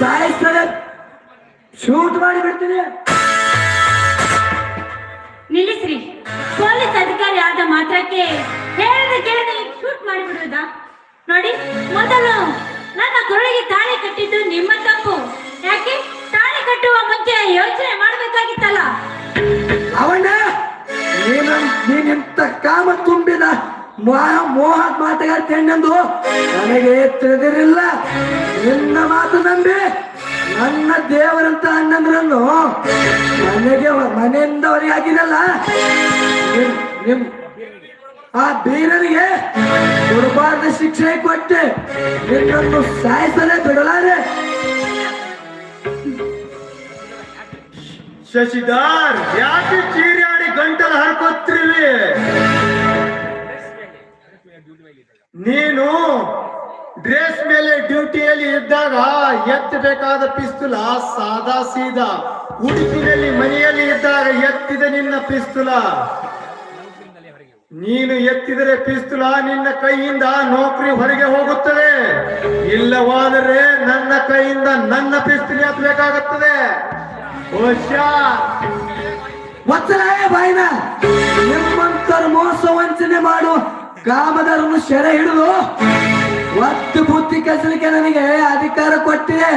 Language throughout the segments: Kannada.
ಸಾಯಿಸ್ತಾರೆ. ಶೂಟ್ ಮಾಡಿ ಬಿಡ್ತೀನಿ. ನಿಲ್ಲಿಸ್ರಿ. ಪೊಲೀಸ್ ಅಧಿಕಾರಿ ಆದ ಮಾತ್ರಕ್ಕೆ ಹೇಳಿದ ಕೇಳಿದ ಶೂಟ್ ಮಾಡಿಬಿಡುವುದಾ? ನೋಡಿ ಮೊದಲು ನನ್ನ ಕೊರಳಿಗೆ ತಾಳಿ ಕಟ್ಟಿದ್ದು ನಿಮ್ಮ ತಪ್ಪು. ಯಾಕೆ? ತಾಳಿ ಕಟ್ಟುವ ಮುಂಚೆ ಯೋಚನೆ ಮಾಡಬೇಕಾಗಿತ್ತಲ್ಲ? ಅವಣ್ಣ ನೀನು ನೀನಿಂತ ಕಾಮ ತುಂಬಿದ ಮೋಹ ಮೋಹ ಮಾತುಗಾಡ್ತೇನೆಂದು ನನಗೆ ತಿಳಿದಿರಲಿಲ್ಲ. ನಿನ್ನ ನನ್ನ ದೇವರಂತ ಅಣ್ಣಂದ್ರನ್ನು ಮನೆಗೆ ಮನೆಯಿಂದ ಹೊರಗೆ ಹಾಕಿದಲ್ಲ ನಿಮ್ ಆ ಬೀರರಿಗೆ ಕೊಡಬಾರ್ದ ಶಿಕ್ಷೆ ಕೊಟ್ಟೆ ನಿನ್ನನ್ನು ಸಾಯಿಸಲೇ ಬಿಡಲಾರೆ. ಶಶಿಧರ್ ಯಾಕೆ ಚೀರಾಡಿ ಗಂಟಲು ಹರ್ಕೊತ್ತಿರ್ಲಿ ನೀನು ಡ್ರೆಸ್ ಮೇಲೆ ಡ್ಯೂಟಿಯಲ್ಲಿ ಇದ್ದಾಗ ಎತ್ತಬೇಕಾದ ಪಿಸ್ತುಲ, ಸಾದಾ ಸೀದಾ. ಉಡುಪಿನಲ್ಲಿ ಮನೆಯಲ್ಲಿ ಇದ್ದಾಗ ಎತ್ತಿದ ನಿನ್ನ ಪಿಸ್ತುಲ. ನೀನು ಎತ್ತಿದರೆ ಪಿಸ್ತುಲ ನಿನ್ನ ಕೈಯಿಂದ ನೌಕರಿ ಹೊರಗೆ ಹೋಗುತ್ತದೆ. ಇಲ್ಲವಾದರೆ ನನ್ನ ಕೈಯಿಂದ ನನ್ನ ಪಿಸ್ತುಲ ಎತ್ತಬೇಕಾಗುತ್ತದೆ. ಬಾಯಿನ. ಮೋಸ ವಂಚನೆ ಮಾಡು. ಕಾಮದಾರನ್ನು ಸೆರೆ ಹಿಡಿದು. ಒತ್ತು ಬುತ್ತಿ ಕೆಸಲಿಕ್ಕೆ ನನಗೆ ಅಧಿಕಾರ ಕೊಟ್ಟಿದೆ.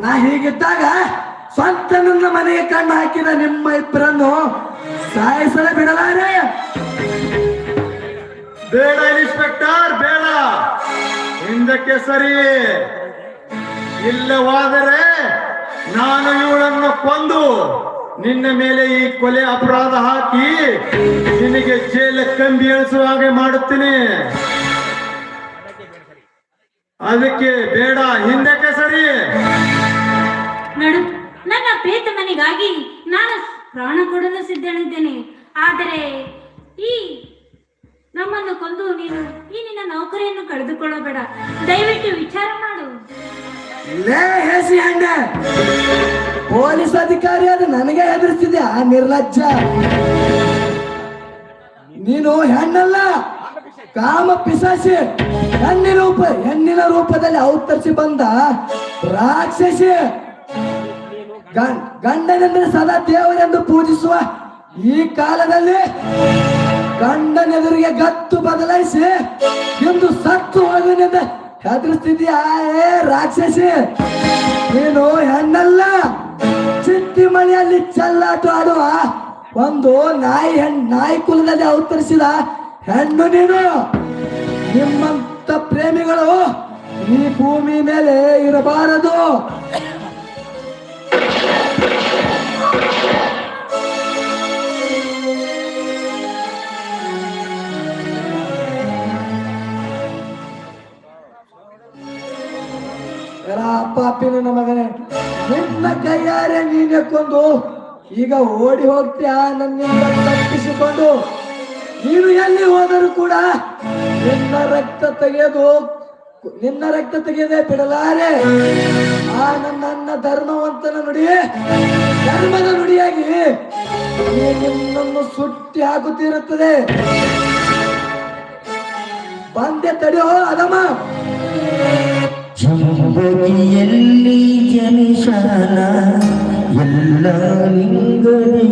ನಾ- ಹೀಗಿದ್ದಾಗ ಸ್ವಂತ ನನ್ನ ಮನೆಗೆ ಕಣ್ಣು ಹಾಕಿದ ನಿಮ್ಮ ಇಬ್ಬರನ್ನು ಸಾಯಿಸಲು ಬಿಡಲಾರೆ. ಬೇಡ ಇನ್ಸ್ಪೆಕ್ಟರ್, ಬೇಡ. ಹಿಂದಕ್ಕೆ ಸರಿ. ಇಲ್ಲವಾದರೆ ನಾನು ಇವಳನ್ನು ಕೊಂದು ನಿನ್ನ ಮೇಲೆ ಈ ಕೊಲೆ ಅಪರಾಧ ಹಾಕಿ ನಿನಗೆ ಜೈಲ ಕಂಬಿ ಹಾಗೆ ಮಾಡುತ್ತೀನಿ. ಅದಕ್ಕೆ ಬೇಡ ಹಿಂದಕ್ಕೆ ಸರಿ. ನೋಡು ನನ್ನ ಪ್ರೀತಮನಿಗಾಗಿ ನಾನು ಪ್ರಾಣ ಕೊಡಲು ಸಿದ್ಧನಿದ್ದೇನೆ. ಆದರೆ ಈ ನಮ್ಮನ್ನು ಕೊಂದು ನೀನು ಈ ನಿನ್ನ ನೌಕರಿಯನ್ನು ಕಳೆದುಕೊಳ್ಳಬೇಡ. ದಯವಿಟ್ಟು ವಿಚಾರ ಮಾಡು. ಲೇ ಹೇಸಿ ಪೊಲೀಸ್ ಅಧಿಕಾರಿ ಅದು ನನಗೆ ಹೆದರ್ತಿದೆ ಆ ನಿರ್ಲಜ್ಜ. ನೀನು ಹೆಣ್ಣಲ್ಲ ಕಾಮ ಪಿಸಾಸಿ ಹೆಣ್ಣಿನ ರೂಪ, ಹೆಣ್ಣಿನ ರೂಪದಲ್ಲಿ ಅವತರಿಸಿ ಬಂದ ರಾಕ್ಷಸಿ. ಗಂಡನೆಂದ್ರೆ ಸದಾ ದೇವರೆಂದು ಪೂಜಿಸುವ ಈ ಕಾಲದಲ್ಲಿ ಗಂಡನೆದುರಿಗೆ ಗತ್ತು ಬದಲಾಯಿಸಿ ಎಂದು ಸತ್ತು ಹೋಗನೆಂದ ಹೆದರ್ಸ್ತಿದ್ಯಾ ಏ ರಾಕ್ಷಸಿ, ನೀನು ಹೆಣ್ಣಲ್ಲ. ಚಿಟ್ಟಿ ಮನೆಯಲ್ಲಿ ಚಲ್ಲಾಟ ಆಡುವ ಒಂದು ನಾಯಿ ಹೆಣ್ಣು ನಾಯಿ ಕುಲದಲ್ಲಿ ಅವತರಿಸಿದ ಹೆಣ್ಣು ನೀನು. ನಿಮ್ಮಂತ ಪ್ರೇಮಿಗಳು ಈ ಭೂಮಿ ಮೇಲೆ ಇರಬಾರದು. ಪಾಪಿನ ಅಪ್ಪ ಅಪ್ಪಿನ ಮಗನೇ, ನಿನ್ನ ಕೈಯಾರೆ ನೀನೆ ಕೊಂದು, ಈಗ ಓಡಿ ಹೋಗ್ತೀಯ ನನ್ನಿಂದ ತಪ್ಪಿಸಿಕೊಂಡು? ನೀನು ಎಲ್ಲಿ ಹೋದರೂ ಕೂಡ ನಿನ್ನ ರಕ್ತ ತೆಗೆದು ನಿನ್ನ ರಕ್ತ ತೆಗೆಯದೆ ಬಿಡಲಾರೆ. ಆ ನನ್ನ ಧರ್ಮವಂತನ ನುಡಿ, ಧರ್ಮದ ನುಡಿಯಾಗಿ ನಿನ್ನನ್ನು ಸುಟ್ಟಿ ಹಾಕುತ್ತಿರುತ್ತದೆ ಬಂದೆ ತಡೆಯೋ ಅದಮ್ಮ. ಎಲ್ಲಿ ಜನಿಶಾನ ಎಲ್ಲ ನಿಂಗನೆ